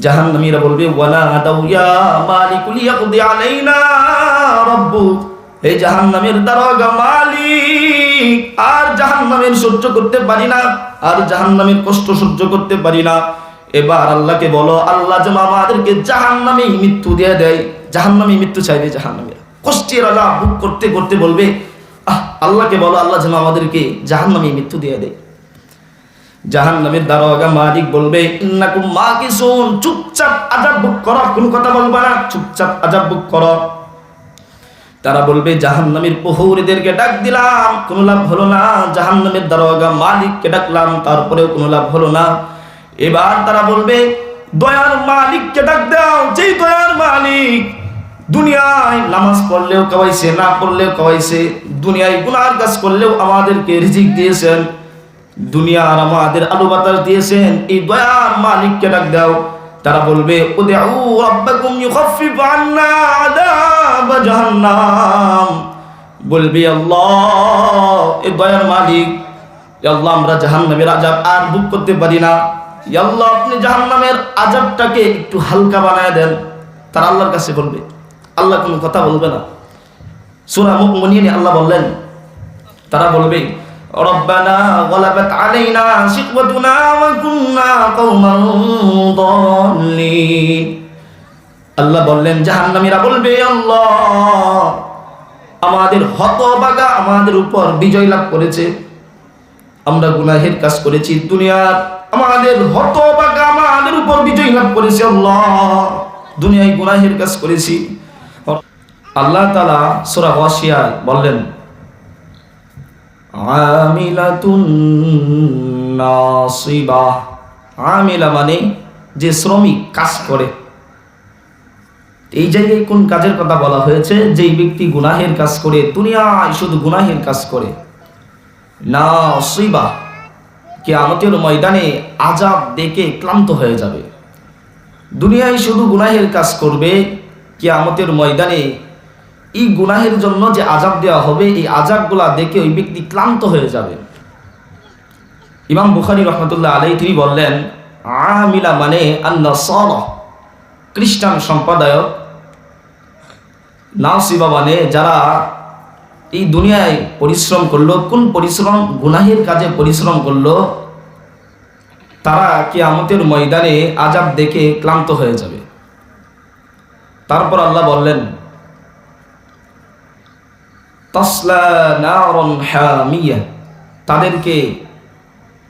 জাহান্নামীরা বলবে, ওয়ালা দাউ ইয়া মালিকুল ইয়াকদি আলাইনা রাব্বুক হে জাহান্নামের দারোগা মালিক, আর জাহান্নামের সহ্য করতে পারি না, আর জাহান্নামের কষ্ট সহ্য করতে পারি না। এবার আল্লাহকে বলো, আল্লাহ যেন আমাদেরকে জাহান্নামেই মৃত্যু দিয়ে দেয় জাহান্নামে মৃত্যু চাইবে জাহান্নামীরা। কষ্টের আল্লাহ বুক করতে করতে বলবে, আহ, আল্লাহকে বলো, আল্লাহ যেন আমাদেরকে জাহান্নামে মৃত্যু দিয়ে দেয়। জাহান নামের দারোগা মালিক বলবে, ইন্নাকুম মা চুপচাপ আজাব বুক করো কোনো কথা বলবা না, চুপচাপ আজাব বুক করো। তারা বলবে জাহান নামের প্রহরীদেরকে ডাক দিলাম, কোনো লাভ হলো না। জাহান নামের দারোগা মালিককে ডাকলাম, তারপরেও কোনো লাভ হলো না। এবার তারা বলবে, দয়ার মালিককে ডাক দাও, যেই দয়ার মালিক দুনিয়ায় নামাজ পড়লেও কাবাইছে, না পড়লেও কাবাইছে, দুনিয়ায় গুনার কাজ করলেও আমাদেরকে রিজিক দিয়েছেন। দুনিয়া আর আমাদের আলু বাতাস দিয়েছেন, এই দয়ার মালিককে ডাক দাও। তারা বলবে, উদউ রাব্বাকুম ইউখাফফিফ আন্না আযাব জাহান্নাম। বলবে, আল্লাহ এই দয়ার মালিক। এ আল্লাহ, আমরা জাহান্নামের আযাব আর বুক করতে পারি না। আল্লাহ, আপনি জাহান্নামের আযাবটাকে একটু হালকা বানায় দেন। তারা আল্লাহর কাছে বলবে, আল্লাহ কোনো কথা বলবে না। সূরা মুমিনে আল্লাহ বললেন, তারা বলবে ربنا غلبت علينا شقوتنا وكنا قوما ضالين আল্লাহ বললেন জাহান্নামীরা বলবে আল্লাহ আমাদের হতবাগা আমাদের উপর বিজয় লাভ করেছে আমরা গুনাহের কাজ করেছি দুনিয়ার আমাদের হতবাগা আমাদের উপর বিজয় লাভ করেছে আল্লাহ দুনিয়ায় গুনাহের কাজ করেছি আল্লাহ তালা সুরা ওয়াসিয়ায় বললেন আমিলাতুন নাসিবা। আমিলা মানে যে শ্রমিক কাজ করে। এই জায়গায় কোন কাজের কথা বলা হয়েছে? যেই ব্যক্তি গুনাহের কাজ করে, দুনিয়ায় শুধু গুনাহের কাজ করে। নাসিবা কে আমাদের ময়দানে আজাব দেখে ক্লান্ত হয়ে যাবে। দুনিয়ায় শুধু গুনাহের কাজ করবে কে আমাদের ময়দানে এই গুনাহের জন্য যে আজাব দেওয়া হবে, এই আজাবগুলা দেখে ওই ব্যক্তি ক্লান্ত হয়ে যাবে। ইমাম বুখারি রহমতুল্লাহ আলাই তিনি বললেন, আমিলা মানে আন্না সর খ্রিস্টান সম্প্রদায়ক নাসিবা মানে যারা এই দুনিয়ায় পরিশ্রম করল, কোন পরিশ্রম? গুনাহের কাজে পরিশ্রম করল, তারা কি আমাদের ময়দানে আজাব দেখে ক্লান্ত হয়ে যাবে। তারপর আল্লাহ বললেন তসলা নারন হামিয়া। তাদেরকে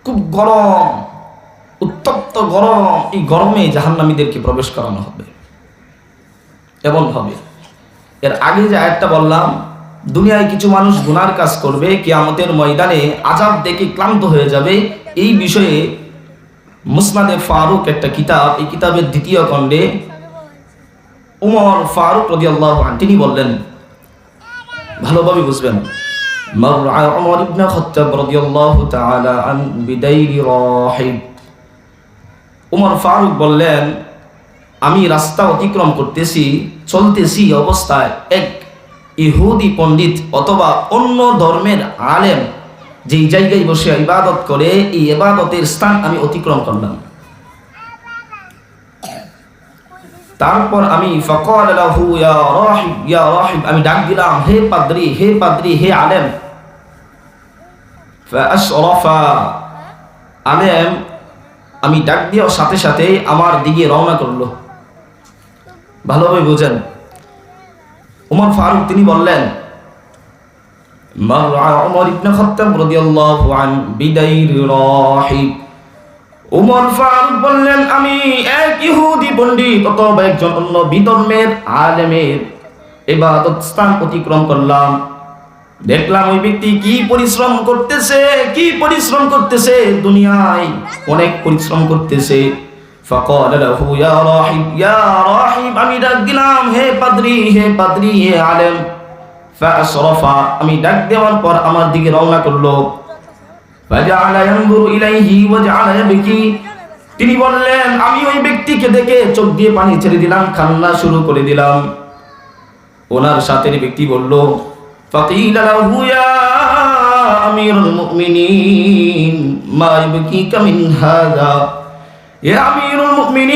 খুব গরম, উত্তপ্ত গরম, এই গরমে জাহান্নামীদেরকে প্রবেশ করানো হবে। এমন হবে। এর আগে যে আয়াতটা বললাম, দুনিয়ায় কিছু মানুষ গুনার কাজ করবে, কিয়ামতের ময়দানে আজাব দেখে ক্লান্ত হয়ে যাবে, এই বিষয়ে মুসনাদে ফারুক একটা কিতাব, এই কিতাবের দ্বিতীয় খণ্ডে উমর ফারুক রদিয়াল্লাহ তিনি বললেন ভালোভাবে বুঝবেন مر عمر بن الخطاب رضي الله تعالى عن بدير راحب উমর ফারুক বললেন আমি রাস্তা অতিক্রম করতেছি চলতেছি অবস্থায় এক ইহুদি পণ্ডিত অথবা অন্য ধর্মের আলেম যেই জায়গায় বসে ইবাদত করে এই ইবাদতের স্থান আমি অতিক্রম করলাম তারপর আমি ফকল লাহু, ইয়া রাহিব ইয়া রাহিব, আমি ডাক দিলাম, হে পাদ্রি হে পাদ্রি, হে আলেম। ফাশরাফা আলেম, আমি ডাক দিয়েও সাথে সাথে আমার দিকে রওনা করল। ভালোভাবে বোঝেন। উমর ফারুক তিনি বললেন মার ওমর ইবনে খাত্তাব রাদিয়াল্লাহু আন, বিদাইর রাহিব। উমর ফারুক বললেন আমি এক ইহুদি পণ্ডিত অথবা একজন অন্য বিধর্মের আলেমের এবাদত স্থান অতিক্রম করলাম দেখলাম ওই ব্যক্তি কি পরিশ্রম করতেছে কি পরিশ্রম করতেছে দুনিয়ায় অনেক পরিশ্রম করতেছে فقال له يا راحب يا راحب আমি ডাক দিলাম হে পাদ্রী হে পাদ্রী হে আলেম فأشرف আমি ডাক দেওয়ার পর আমার দিকে রওনা করলো তিনি বললেন, আমি ওই ব্যক্তিকে দেখে চোখ দিয়ে পানি ছেড়ে দিলাম খান্না শুরু করে দিলাম। ওনার সাথে ব্যক্তি বলল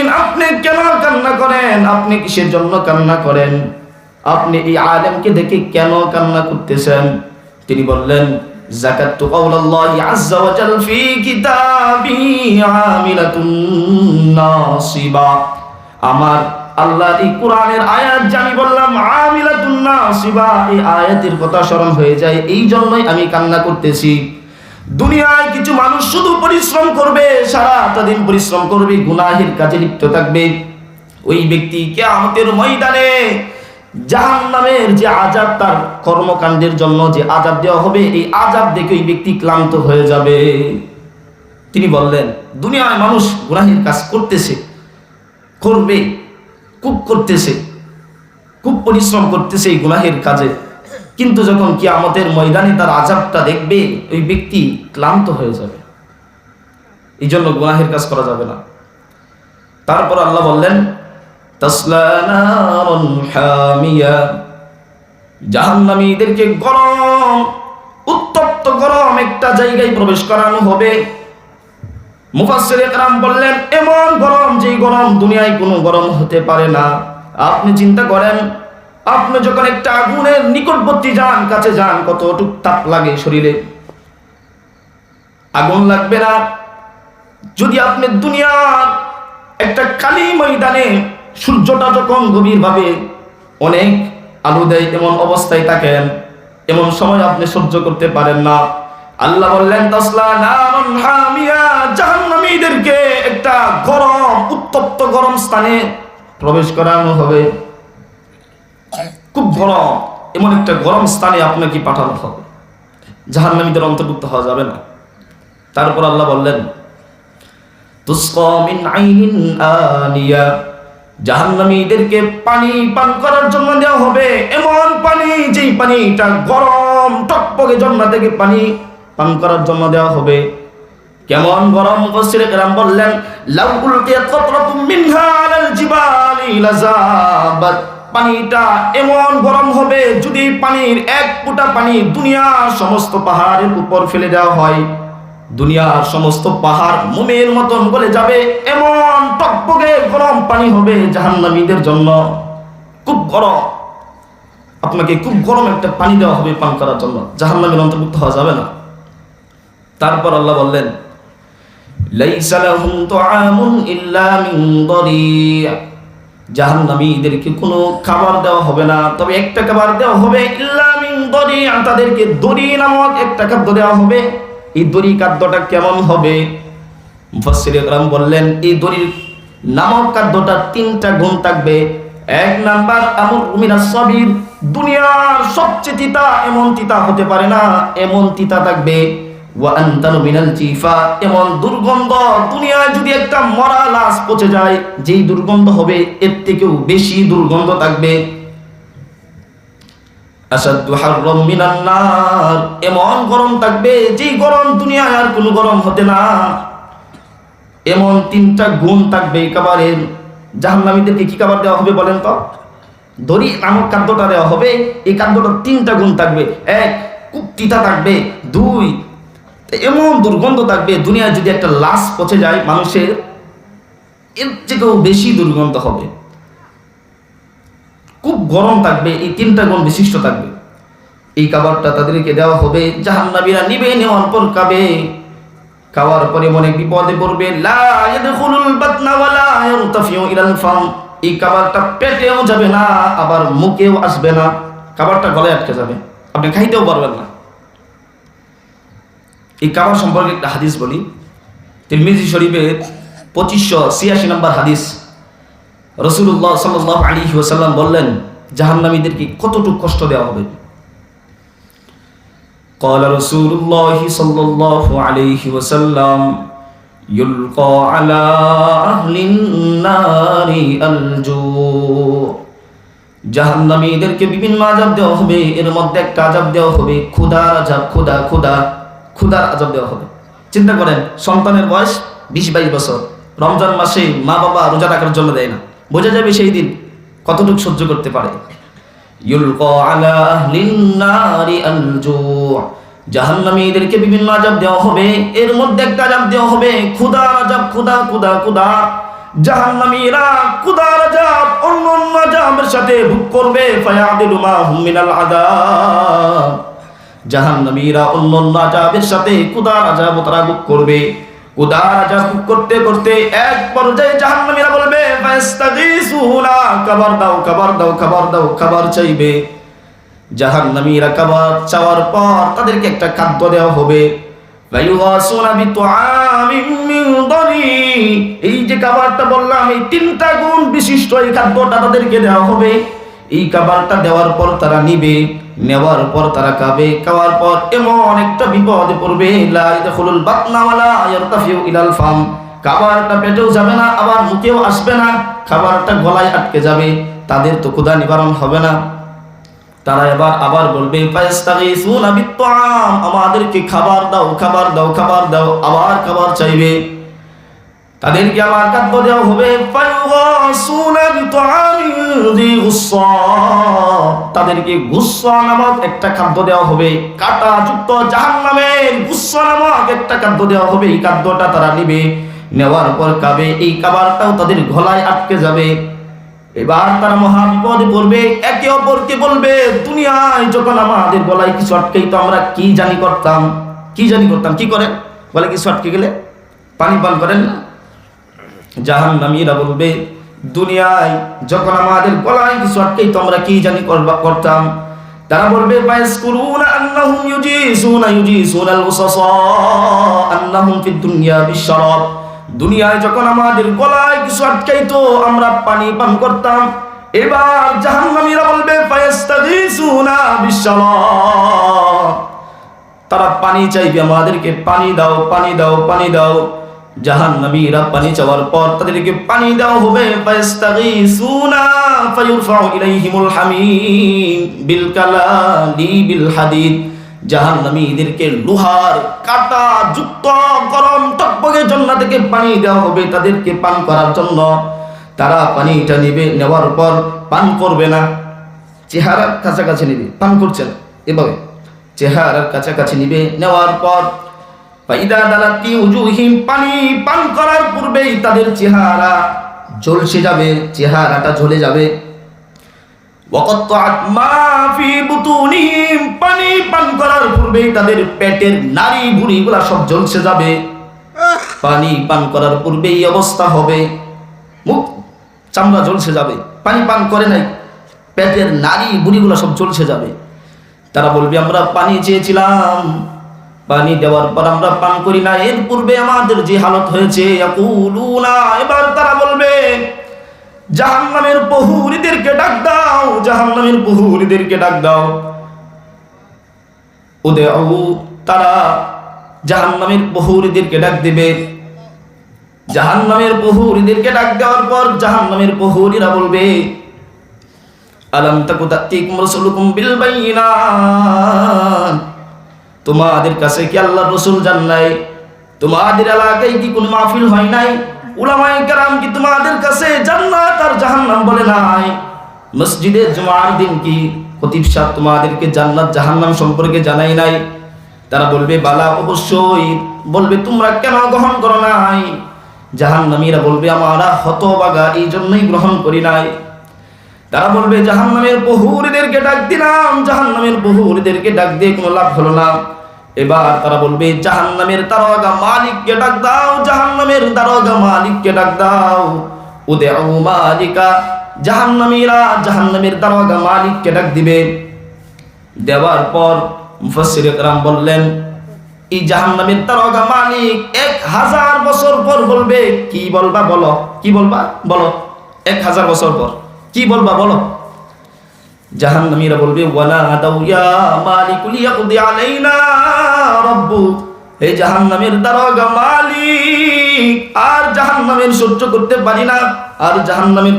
আপনি কেন কান্না করেন? আপনি কিসের জন্য কান্না করেন? আপনি এই দেখে কেন কান্না করতেছেন? তিনি বললেন আমার এই কোরআনের আয়াত যে আমি বললাম এই আয়াতের কথা স্মরণ হয়ে যায়। এই জন্যই আমি কান্না করতেছি। দুনিয়ায় কিছু মানুষ শুধু পরিশ্রম করবে সারাটা দিন পরিশ্রম করবে, গুনাহের কাজে লিপ্ত থাকবে। ওই ব্যক্তি কেয়ামতের ময়দানে জাহান নামের যে আজাব তার কর্মকাণ্ডের জন্য যে আজাব দেওয়া হবে, এই আজাব দেখে ওই ব্যক্তি ক্লান্ত হয়ে যাবে। তিনি বললেন, দুনিয়ায় মানুষ গুনাহের কাজ করতেছে, করবে, খুব করতেছে, খুব পরিশ্রম করতেছে এই গুনাহের কাজে। কিন্তু যখন কি আমাদের ময়দানে তার আজাবটা দেখবে, ওই ব্যক্তি ক্লান্ত হয়ে যাবে। এই জন্য গুনাহের কাজ করা যাবে না। তারপর আল্লাহ বললেন তাসলা নারুন জাহান্নামীদেরকে গরম, উত্তপ্ত গরম একটা জায়গায় প্রবেশ করানো হবে। মুফাসসির একরাম বললেন, এমন গরম যেই গরম দুনিয়ায় কোনো গরম হতে পারে না। আপনি চিন্তা করেন, আপনি যখন একটা আগুনের নিকটবর্তী যান, কাছে যান, কতটুক তাপ লাগে শরীরে। আগুন লাগবে না। যদি আপনি দুনিয়ার একটা কালী ময়দানে সূর্যটা যখন গভীরভাবে অনেক আলো দেয়, এমন অবস্থায় থাকেন, এমন সময় আপনি সহ্য করতে পারেন না। আল্লাহ বললেন জাহান্নামীদেরকে একটা গরম, উত্তপ্ত গরম স্থানে প্রবেশ করানো হবে। খুব গরম, এমন একটা গরম স্থানে আপনাকে পাঠানো হবে। জাহান্নামীদের অন্তর্ভুক্ত হওয়া যাবে না। তারপর আল্লাহ বললেন, তুস্কা মিন আইনিন আনিয়া। জাহান্নামীদেরকে পানি পান করার জন্য দেওয়া হবে। এমন পানি, যেই পানিটা গরম টকপকে জন্না থেকে পানি পান করার জন্য দেওয়া হবে। কেমন গরম? মুফাসসির কেরাম বললেন, লাউ উলকিয়াত কাতরাতুম মিনহা আলাল জিবালি পানিটা এমন গরম হবে, যদি পানির এক ফুটা পানি দুনিয়ার সমস্ত পাহাড়ের উপর ফেলে দেওয়া হয়। দুনিয়ার সমস্ত পাহাড় মোমের মতন বলে যাবে, এমন টকবগে গরম পানি হবে জাহান্নামীদের জন্য। খুব গরম। আপনাকে খুব গরম একটা পানি দেওয়া হবে পান করার জন্য। জাহান্নামীর অন্তর্ভুক্ত হওয়া যাবে না। তারপর আল্লাহ বললেন জাহান্নামীদেরকে কোনো খাবার দেওয়া হবে না, তবে একটা খাবার দেওয়া হবে ইল্লা মিন দরি' তাদেরকে দড়ি নামক একটা খাদ্য দেওয়া হবে। এই দড়ি খাদ্যটা কেমন হবে? মুফাসসির ইকরাম বললেন, এই দড়ির নামক খাদ্যটা তিনটা গুণ থাকবে। এক নাম্বার, আমর মিনাস সাবির, দুনিয়ার সবচেয়ে তিতা, এমন তিতা হতে পারে না, এমন তিতা থাকবে। এমন দুর্গন্ধ দুনিয়ায় যদি একটা মরা লাশ পচে যায়, যেই দুর্গন্ধ হবে, এর থেকেও বেশি দুর্গন্ধ থাকবে। এমন গরম থাকবে যেই গরম দুনিয়ায় আর কোনো গরম হতে না। এমন তিনটা গুণ থাকবে খাবারের জাহান্নামীদেরকে কি খাবার দেওয়া হবে বলেন তো? দড়ি নামক খাদ্যটা দেওয়া হবে। এই খাদ্যটার তিনটা গুণ থাকবে। এক খুব তিতা থাকবে। দুই এমন দুর্গন্ধ থাকবে, দুনিয়ায় যদি একটা লাশ পচে যায় মানুষের, এর থেকেও বেশি দুর্গন্ধ হবে। খুব গরম থাকবে, এই তিনটা গুণ বিশিষ্ট থাকবে। এই খাবারটা তাদেরকে দেওয়া হবে। জাহান্নাবীরা নিবে, নেওয়ার পর খাবে। খাওয়ার পরে মনে বিপদে পড়বে। এই খাবারটা পেটেও যাবে না, আবার মুখেও আসবে না। খাবারটা গলায় আটকে যাবে। আপনি খাইতেও পারবেন না। এই খাবার সম্পর্কে একটা হাদিস বলি। তিরমিজি শরীফের পঁচিশশো ছিয়াশি নম্বর হাদিস। রসুল্লাহ সাল্লাহ আলী ওসাল্লাম বললেন, জাহান্নামীদেরকে কতটুকু কষ্ট দেওয়া হবে? قال رسول الله صلى الله عليه وسلم يلقى على أهل النار الجوع জাহান্নামীদেরকে বিভিন্ন আজাব দেওয়া হবে এর মধ্যে একটা আজাব দেওয়া হবে ক্ষুধার আজাব ক্ষুধা ক্ষুধা ক্ষুধার আজাব দেওয়া হবে চিন্তা করেন সন্তানের বয়স বিশ বাইশ বছর রমজান মাসে মা বাবা রোজা রাখার জন্য দেয় না বোঝা যাবে সেই দিন কতটুকু সহ্য করতে পারে ইউলকা জাহান্নামীদেরকে বিভিন্ন আজাব দেওয়া হবে। এর মধ্যে একটা আজাব দেওয়া হবে ক্ষুদা আজাব ক্ষুদা ক্ষুদা ক্ষুদা জাহান্নামীরা ক্ষুদার আজাব অন্য অন্য আজাবের সাথে ভোগ করবে। ফায়াদিলু মা হুম মিনাল আযাব। জাহান্নামীরা অন্য অন্য আজাবের সাথে ক্ষুদার আজাব তারা ভোগ করবে। করতে করতে এক পর্যায়ে বলবে খাবার দাও খাবার দাও দাও, খাবার চাইবে। খাবার চাওয়ার পর তাদেরকে একটা খাদ্য দেওয়া হবে। এই যে খাবারটা বললাম, এই তিনটা গুণ বিশিষ্ট এই খাদ্যটা তাদেরকে দেওয়া হবে। এই খাবারটা দেওয়ার পর তারা নিবে। নেওয়ার পর তারা খাবে, খাওয়ার পর এমন একটা বিপদে পড়বে, লা ইয়াদখুলুল বাতনা ওয়ালা ইয়ারতাফিউ ইলাল ফাম। খাবারটা পেটেও যাবে না, আবার মুখেও আসবে না, খাবারটা গলায় আটকে যাবে, তাদের তো ক্ষুধা নিবারণ হবে না। তারা এবার আবার বলবে আমাদেরকে খাবার দাও খাবার দাও খাবার দাও, আবার খাবার চাইবে। তাদেরকে আবার খাদ্য দেওয়া হবে। তাদেরকে গুসসা নামক একটা খাদ্য দেওয়া হবে। কাটা যুক্ত জাহান্নামের গুসসা নামক একটা খাদ্য দেওয়া হবে। এই খাদ্যটা তারা নিবে। নেওয়ার পর কাবে এই খাবারটাও তাদের গলায় আটকে যাবে। এবার তারা মহা বিপদে পড়বে। একে অপরকে বলবে, দুনিয়ায় যখন আমাদের গলায় কিছু আটকেই তো আমরা কি জানি করতাম? কি জানি করতাম? কি করে বলে কিছু আটকে গেলে? পানি পান করেন না? জাহান নামীরা বলবে, দুনিয়ায় যখন আমাদের গলায় কিছু আটকেই তো আমরা কি জানি করতাম? তারা বলবে দুনিয়া দুনিয়ায় যখন আমাদের গলায় কিছু আটকাইতো আমরা পানি পান করতাম, এবার জাহান্নামীরা বলবে তারা পানি চাইবে আমাদেরকে, পানি দাও পানি দাও পানি দাও। জাহান নবীরা পানি চাওয়ার পর তাদেরকে পানি দেওয়া হবে, ফায়াস্তাগীসুনা ফায়ুরফাউ বিল কালালি বিল হাদিদ। জাহান্নামীদেরকে লোহার কাটা যুক্ত গরম টকবগে জন্না থেকে পানি দেওয়া হবে তাদেরকে পান করার জন্য। তারা পানিটা নেবে, নেওয়ার পর পান করবে না। চেহারার কাছাকাছি নিবে, পান করছে না। এভাবে চেহারার কাছাকাছি নিবে, নেওয়ার পর ফাইদা দালাতি উজুহিম পানি পান করার পূর্বেই তাদের চেহারা ঝলসে যাবে চেহারাটা ঝলে যাবে। ওয়াকাত্তাআত মা ফি বুতুনিহিম পানি পান করার পূর্বেই তাদের পেটের নারী ভুঁড়িগুলা সব ঝলসে যাবে। পানি পান করার পূর্বেই অবস্থা হবে। মুখ চামড়া ঝলসে যাবে পানি পান করে নাই পেটের নারী বুড়িগুলো সব ঝলসে যাবে। তারা বলবে আমরা পানি চেয়েছিলাম পানি দেওয়ার পর আমরা পান করি না। এর পূর্বে আমাদের যে হালত হয়েছে এবার তারা বলবে, জাহান্নামের বহুরিদেরকে ডাক দাও, জাহান্নামের বহুরিদেরকে ডাক দাও। ওদে তারা জাহান্নামের বহুরিদেরকে ডাক দিবে। জাহান্নামের বহুরিদেরকে ডাক দেওয়ার পর জাহান্নামের বহুরিরা বলবে, আলাম তাকু তাতিকুম রাসূলুকুম বিল বাইয়িনাত তোমাদের কাছে কি আল্লাহর রাসূল জান নাই তোমাদের এলাকায় কি কোনো মাহফিল হয় নাই? উলামায়ে কি তোমাদের কাছে জান্নাত আর জাহান্নাম বলে নাই? মসজিদে জুমার দিন কি খতিব সাহেব তোমাদেরকে জান্নাত, জাহান্নাম সম্পর্কে জানাই নাই? তারা বলবে, বালা, অবশ্যই। বলবে, তোমরা কেন গ্রহণ করো নাই? জাহান্নামীরা বলবে, আমরা হতবাগা এই জন্যই গ্রহণ করি নাই। তারা বলবে, জাহান্নামের বহুরিদেরকে ডাক দিলাম, জাহান্নামের বহুরিদেরকে ডাক দিয়ে কোনো লাভ হলো না। এবার তারা বলবে, জাহান্নামের দারোগা মালিককে ডাক দাও, জাহান্নামের দারোগা মালিককে ডাক দাও। উদেউ মালিকা, জাহান্নামীরা জাহান্নামের দারোগা মালিককে ডাক দিবে। দেওয়ার পর মুফাসসির একরাম বললেন, এই জাহান্নামের দারোগা মালিক এক হাজার বছর পর বলবে, কি বলবা বলো, কি বলবা বলো, এক হাজার বছর পর, কি বলবা বলো? জাহান্নামীরা বলবে, ওয়ালা আদাউ ইয়া মালিকুল ইয়াকদি আলাইনা। দারোগা মালিক, আর সহ্য করতে পারি না, আর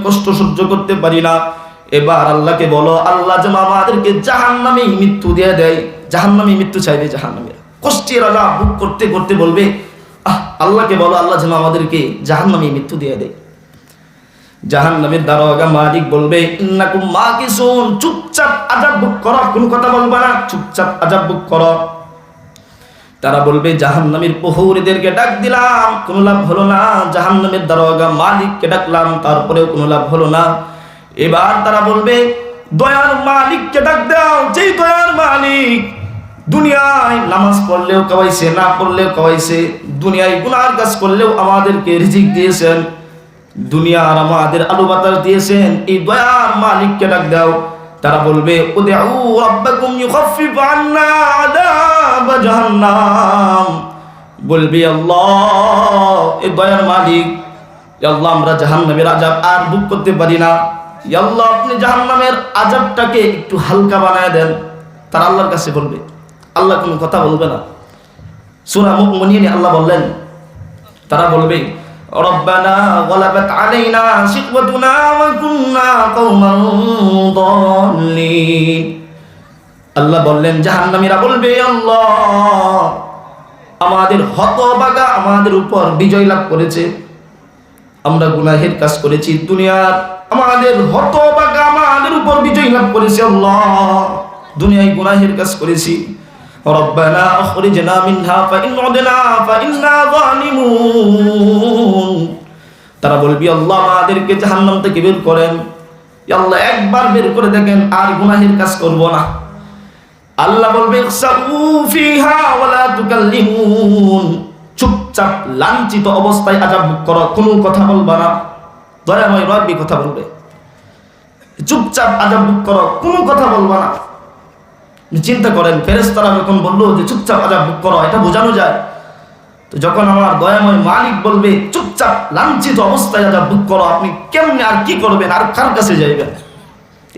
কষ্ট সহ্য করতে পারি না। এবার আল্লাহকে বলো, আল্লাহ আমাদেরকে মৃত্যু দিয়ে দেয় মৃত্যু চাইবে বুক করতে করতে বলবে, আহ, আল্লাহকে বলো, আল্লাহ আমাদেরকে মৃত্যু দিয়ে দেয়। দারোগা মালিক বলবে চুপচাপ আজাব বুক করো কোন কথা বলবা না, চুপচাপ আজাব বুক করো। তারা বলবে, জাহান্নামীর প্রহরীদেরকে ডাক দিলাম, কোনো লাভ হলো না। জাহান্নামের দারোগা মালিককে ডাকলাম, তারপরেও কোনো লাভ হলো না। এবার তারা বলবে, দয়ার মালিককে ডাক দাও, যেই দয়ার মালিক। দুনিয়ায় নামাজ পড়লেও কাওয়াইছে, না পড়লেও কাওয়াইছে, দুনিয়ায় গুনার কাজ করলেও আমাদেরকে রিজিক দিয়েছেন, দুনিয়ার আমাদের আলু বাতাস দিয়েছেন, এই দয়ার মালিককে ডাক দাও। তারা বলবে উদউ রাব্বাকুম ইউখাফফিফ আন্না আযাব জাহান্নাম। বলবে, আল্লাহ এই দয়ার মালিক। এ আল্লাহ, আমরা জাহান্নামের আযাব আর বুক করতে পারি না। আল্লাহ, আপনি জাহান্নামের আযাবটাকে একটু হালকা বানায় দেন। তারা আল্লাহর কাছে বলবে, আল্লাহ কোনো কথা বলবে না। সূরা মুমিনিনে আল্লাহ বললেন, তারা বলবে গলাবাত আলাইনা শিকওয়াতুনা ওয়া কুননা কওমান দাল্লিন। আল্লাহ বললেন, জাহান্নামীরা বলবে, আল্লাহ, আমাদের হতবাগা আমাদের উপর বিজয় লাভ করেছে। আমরা গুনাহের কাজ করেছি দুনিয়ার। আমাদের হতবাগা আমাদের উপর বিজয় লাভ করেছে আল্লাহ। দুনিয়ায় গুনাহের কাজ করেছি। তারা বলবি, আল্লাহ, আমাদেরকে জাহান্নাম থেকে বের করেন। আল্লাহ, একবার বের করে দেখেন, আর গুনাহের কাজ করব না। আল্লাহ বলবে চুপচাপ লাঞ্ছিত অবস্থায় আজাব করো, কোনো কথা বলবা না। দয়াময় রব্বি কথা বলবে। চুপচাপ আজাব ভোগ করো, কোনো কথা বলবা না। চিন্তা করেন ফেরেস্তারা যখন বলল যে, চুপচাপ আজাব ভোগ করো, এটা বোঝানো যায়। তো যখন আমার দয়াময় মালিক বলবে, চুপচাপ লাঞ্ছিত অবস্থায় আজাব ভোগ করো, আপনি কেমনে আর কি করবেন, আর কার কাছে যাইবেন?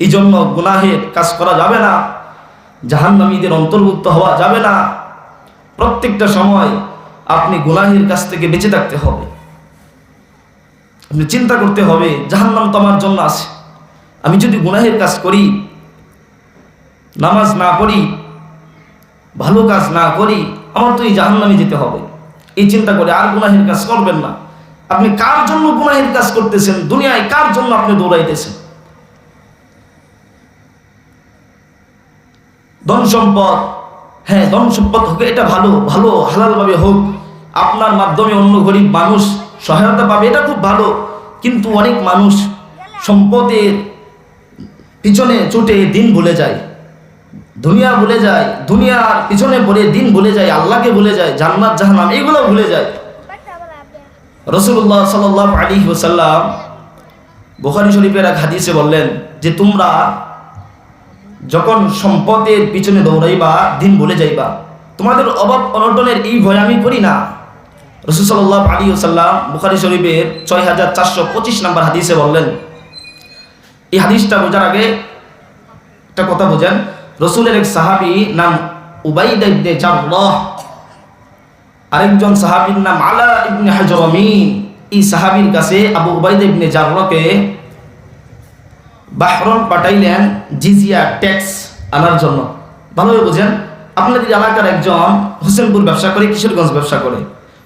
এই জন্য গুনাহের কাজ করা যাবে না। জাহান্নামীদের অন্তর্ভুক্ত হওয়া যাবে না। প্রত্যেকটা সময় আপনি গুনাহের কাছ থেকে বেঁচে থাকতে হবে। আপনি চিন্তা করতে হবে, জাহান্নাম তো আমার জন্য আছে। আমি যদি গুনাহের কাজ করি, নামাজ না পড়ি, ভালো কাজ না করি, আমার তো এই জাহান্নামে যেতে হবে। এই চিন্তা করে আর গুনাহের কাজ করবেন না। আপনি কার জন্য গুনাহের কাজ করতেছেন? দুনিয়ায় কার জন্য আপনি দৌড়াইতেছেন? ধন সম্পদ। হ্যাঁ ধন সম্পদ হোক, এটা ভালো ভালো, হালালভাবে হোক। আপনার মাধ্যমে অন্য গরিব মানুষ সহায়তা পাবে, এটা খুব ভালো। কিন্তু অনেক মানুষ সম্পদের পিছনে ছুটে দিন ভুলে যায়। দুনিয়া ভুলে যায়, দুনিয়ার পিছনে পড়ে দিন ভুলে যায়, আল্লাহকে ভুলে যায়, জান্নাত, জাহান্নাম, এগুলো ভুলে যায়। রসুল্লাহ সাল আলী ওসাল্লাম বোখারি শরীফের এক হাদিসে বললেন যে, তোমরা যখন সম্পদের পিছনে দৌড়াইবা, দিন বলে যাইবা, তোমাদের অভাব অনটনের এই ভয় আমি করি না। রসুল সাল্লাহ আলী ওসাল্লাম বুখারি শরীফের ছয় হাজার চারশো পঁচিশ নাম্বার হাদিসে বললেন, এই হাদিসটা বোঝার আগে একটা কথা বোঝেন, রসুলের এক সাহাবি নাম উবাইদ আরেকজন সাহাবীর নাম আলা ইবনে হাজরামিন, এই সাহাবীর কাছে আবু উবাইদ ইবনে জাররাহকে বাহরন পাঠাইলেন জিজিয়া ট্যাক্স আনার জন্য। ভালোভাবে বুঝেন আপনাদের এলাকার একজন হোসেনপুর ব্যবসা করে, কিশোরগঞ্জ ব্যবসা করে,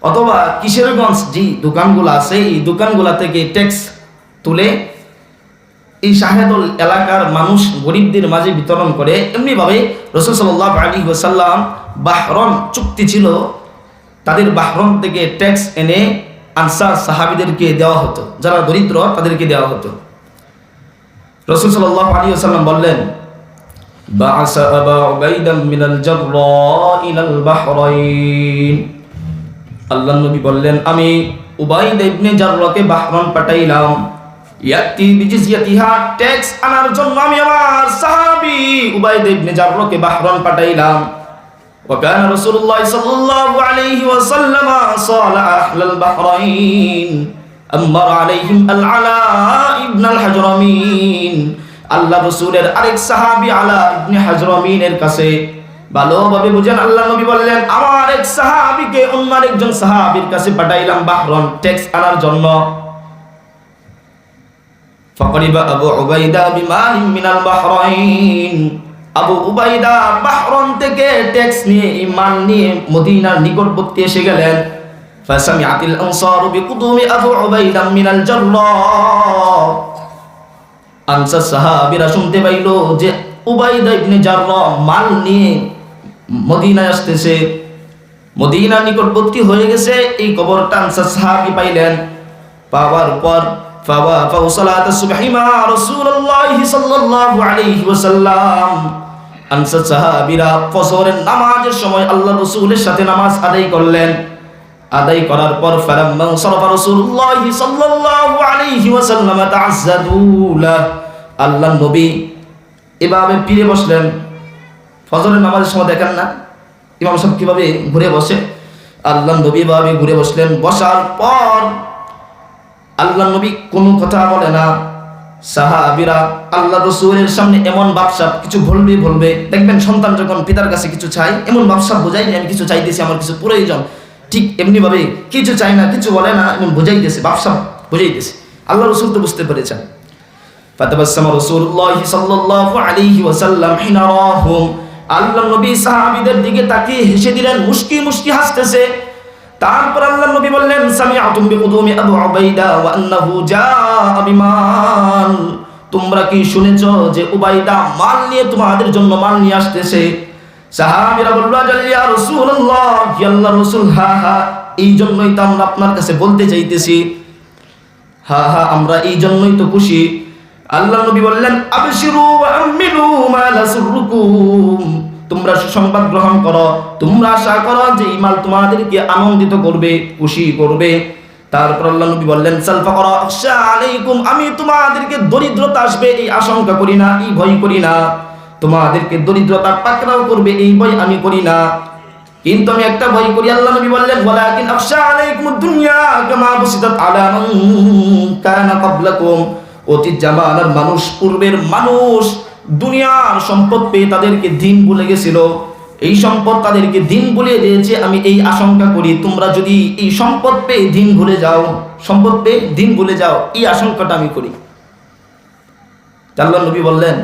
অথবা কিশোরগঞ্জ যে দোকানগুলো আছে, এই দোকানগুলা থেকে ট্যাক্স তুলে এই শাহেদুল এলাকার মানুষ গরিবদের মাঝে বিতরণ করে, এমনিভাবে রসুল সাল্লাহ আলী ওসাল্লাম বাহরন চুক্তি ছিল, তাদের বাহরন থেকে ট্যাক্স এনে আনসার সাহাবিদেরকে দেওয়া হতো, যারা দরিদ্র তাদেরকে দেওয়া হতো। রসুল সাল্লাহ আলী আসাল্লাম বললেন بعث أبا عبيدا من الجراء إلى البحرين আল্লাহ নবী বললেন আমি উবাইদ ইবনে জাররাকে বাহরান পাঠাইলাম ইয়াতি বিজিজিয়াতিহা ট্যাক্স আনার জন্য আমি আমার সাহাবী উবাইদ ইবনে জাররাকে বাহরান পাঠাইলাম وكان رسول الله صلى الله عليه وسلم صالح أهل البحرين أمر عليهم العلاء ইবনাল হাজরামিন। আল্লাহ আরেক আলা ইবনে হাজরামিনের কাছে ভালোভাবে বুঝেন। আল্লাহ নবী বললেন, আমার এক অন্য একজন কাছে পাঠাইলাম বাহরন আনার জন্য। ফকরিবা আবু উবাইদা বিমান মিনাল বাহরাইন। আবু উবাইদা থেকে টেক্স নিয়ে, ইমান নিয়ে মদিনার নিকটবর্তী এসে গেলেন। فسمعت الأنصار بقدوم أبو عبيدة من الجراء আনসার সাহাবীরা শুনতে পাইল যে উবাইদা ইবনে জাররা মাল নিয়ে মদিনায় আসতেছে মদিনার নিকটবর্তী হয়ে গেছে এই কবরটা আনসার সাহাবি পাইলেন পাওয়ার পর ফাওয়া ফাউসালাত সুবহি মা রাসূলুল্লাহ সাল্লাল্লাহু আলাইহি ওয়াসাল্লাম আনসার সাহাবীরা ফজরের নামাজের সময় আল্লাহ রাসূলের সাথে নামাজ আদায় করলেন আদায় করার পর ফালাম্মা সরফা রাসূলুল্লাহ সাল্লাল্লাহু আলাইহি ওয়াসাল্লাম আল্লাহ নবী এভাবে ফিরে বসলেন। ফজরের নামাজের সময় দেখেন না? ইমাম সাহেব কীভাবে ঘুরে বসে? আল্লাহ নবী ভাবে ঘুরে বসলেন। বসার পর আল্লাহ নবী কোনো কথা বলে না। সাহাবিরা আল্লাহ রসুলের সামনে এমন বাপসাপ কিছু বলবে বলবে। দেখবেন সন্তান যখন পিতার কাছে কিছু চাই এমন বাপসাপ বোঝাই আমি কিছু চাইতেছি, আমার কিছু প্রয়োজন। ঠিক এমনি ভাবে কিছু চাই না কিছু বলে না এমন বোঝাইতেছে বাপসাপ বোঝাইতেছে আল্লাহ রসুল তো বুঝতে পেরেছেন فتبسم رسول الله صلى الله عليه وسلم حين راهم আল্লাহ নবী সাহাবীদের দিকে তাকিয়ে হেসে দিলেন মুস্কি মুস্কি হাসতেছে তারপর আল্লাহ নবী বললেন সামিআতুম বিকুদুমি আবু উবাইদা ওয়া আন্নাহু জাআ বিমাল তোমরা কি শুনেছো যে উবাইদা মাল নিয়ে তোমাদের জন্য মাল নিয়ে আসতেছে এই জন্যই তো আমরা আপনার কাছে বলতে চাইতেছি। হা হা, আমরা এই জন্যই তো খুশি। আল্লাহ নবী বললেন তোমরা সুসংবাদ গ্রহণ করো। তোমরা আশা করো যে এই তোমাদেরকে আনন্দিত করবে, খুশি করবে। তারপর আল্লাহ নবী বললেন সালফা করো আলাইকুম। আমি তোমাদেরকে দরিদ্রতা আসবে, এই আশঙ্কা করি না, এই ভয় করি না। তোমাদেরকে দরিদ্রতা পাকড়াও করবে, এই ভয় আমি করি না। কিন্তু আমি একটা ভয় করি, আল্লাহ নবী বললেন, ওয়ালাকিন আখশা আলাইকুম দুনিয়া কামা বুসিতাত আলা মান কানা ক্বাবলাকুম। অতীত জামানার মানুষ, পূর্বের মানুষ দুনিয়ার সম্পদ পেয়ে তাদেরকে দিন ভুলে গেছিল। এই সম্পদ তাদেরকে দিন ভুলে দিয়েছে, আমি এই আশঙ্কা করি। তোমরা যদি এই সম্পদ পেয়ে দিন ভুলে যাও, সম্পদ পেয়ে দিন ভুলে যাও, এই আশঙ্কাটা আমি করি। আল্লাহ নবী বললেন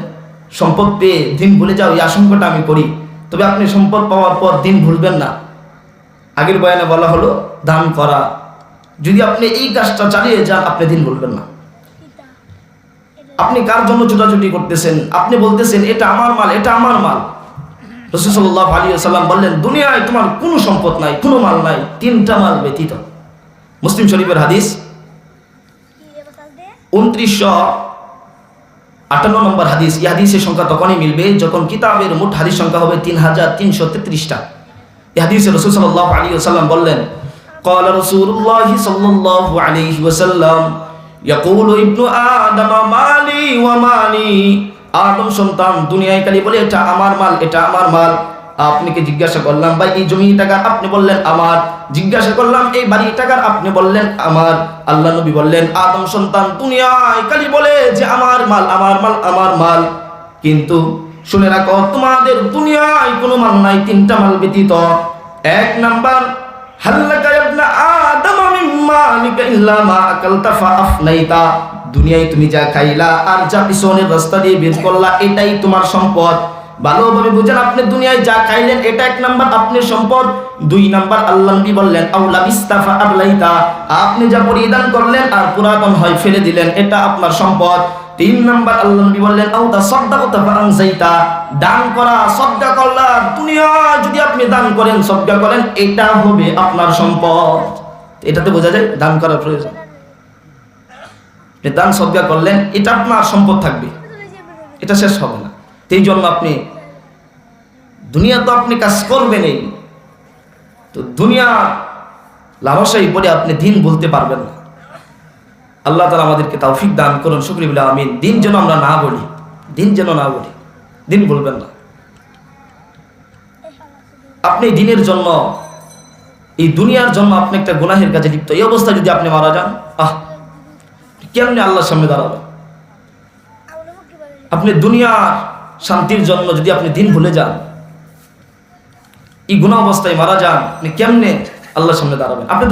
সম্পদ পেয়ে দিন ভুলে যাও এই আশঙ্কাটা আমি করি। তবে আপনি সম্পদ পাওয়ার পর দিন ভুলবেন না। আগের বয়ানে বলা হলো দান করা। যদি আপনি এই কাজটা চালিয়ে যান আপনি দিন ভুলবেন না। আপনি কার জন্য ছোটাছুটি করতেছেন? আপনি বলতেছেন এটা আমার মাল এটা আমার মাল। রসুল্লাহ আলী সাল্লাম বললেন দুনিয়ায় তোমার কোনো সম্পদ নাই কোনো মাল নাই তিনটা মাল ব্যতীত। মুসলিম শরীফের হাদিস উনত্রিশশো আটান্ন নম্বর হাদিস এই হাদিসের সংখ্যা তখনই মিলবে যখন কিতাবের মোট হাদিস সংখ্যা হবে তিন হাজার তিনশো তেত্রিশটা এই হাদিসে রসুল সাল্লাহ আলী সাল্লাম বললেন قال رسول الله صلى الله عليه وسلم يقول ابن آدم مالي ومالي আদম সন্তান দুনিয়ায় খালি বলে এটা আমার মাল এটা আমার মাল আপনাকে জিজ্ঞাসা করলাম, ভাই, এই জমি টাকার আপনি বললেন আমার। জিজ্ঞাসা করলাম, এই বাড়ি টাকার আপনি বললেন আমার? আল্লাহ নবী বললেন, আদম সন্তান দুনিয়ায় খালি বলে যে আমার মাল আমার মাল আমার মাল। কিন্তু শুনে রাখো, তোমাদের দুনিয়ায় কোনো মাল নাই, তিনটা মাল ব্যতীত। এক নাম্বার, হাল্লাকা ইবনা আদম মালিকা ইল্লা মা আকালতা ফাআফনাইতা দুনিয়ায় তুমি যা খাইলা আর যা পিছনের রাস্তা দিয়ে বের করলা, এটাই তোমার সম্পদ। ভালোভাবে বুঝেন, আপনি দুনিয়ায় যা খাইলেন এটা এক নাম্বার আপনার সম্পদ। দুই নাম্বার, আল্লাহ নবী বললেন, আউলা বিস্তাফা আবলাইতা। আপনি যা পরিধান করলেন আর পুরাতন হয় ফেলে দিলেন, এটা আপনার সম্পদ। তিন নাম্বার, আল্লাহ নবী বললেন, আউদা সদ্দাকতা ফাআনসাইতা দান করা সদ্গা করলা দুনিয়া যদি আপনি দান করেন সদ্গা করেন, এটা হবে আপনার সম্পদ। এটাতে বোঝা যায়, দান করার প্রয়োজন। আপনি দান সদ্গা করলেন, এটা আপনার সম্পদ থাকবে। এটা শেষ হবে না। সেই জন্য আপনি দুনিয়া তো আপনি কাজ করবেনই। তো দুনিয়া লালসাই পরে আপনি দিন বলতে পারবেন না। আল্লাহ তালা আমাদেরকে তৌফিক দান করুন শুক্রি বলে আমিন। দিন যেন আমরা না বলি, দিন যেন না বলি, দিন বলবেন না। আপনি দিনের জন্য, এই দুনিয়ার জন্য আপনি একটা গুনাহের কাজে লিপ্ত। এই অবস্থায় যদি আপনি মারা যান, আহ, কেমনি আল্লাহর সামনে দাঁড়াবেন? আপনি দুনিয়ার শান্তির জন্য যদি আপনি দিন ভুলে যান এই গুণা অবস্থায় মারা যান কেমনে আল্লাহর সামনে দাঁড়াবেন? আপনি তো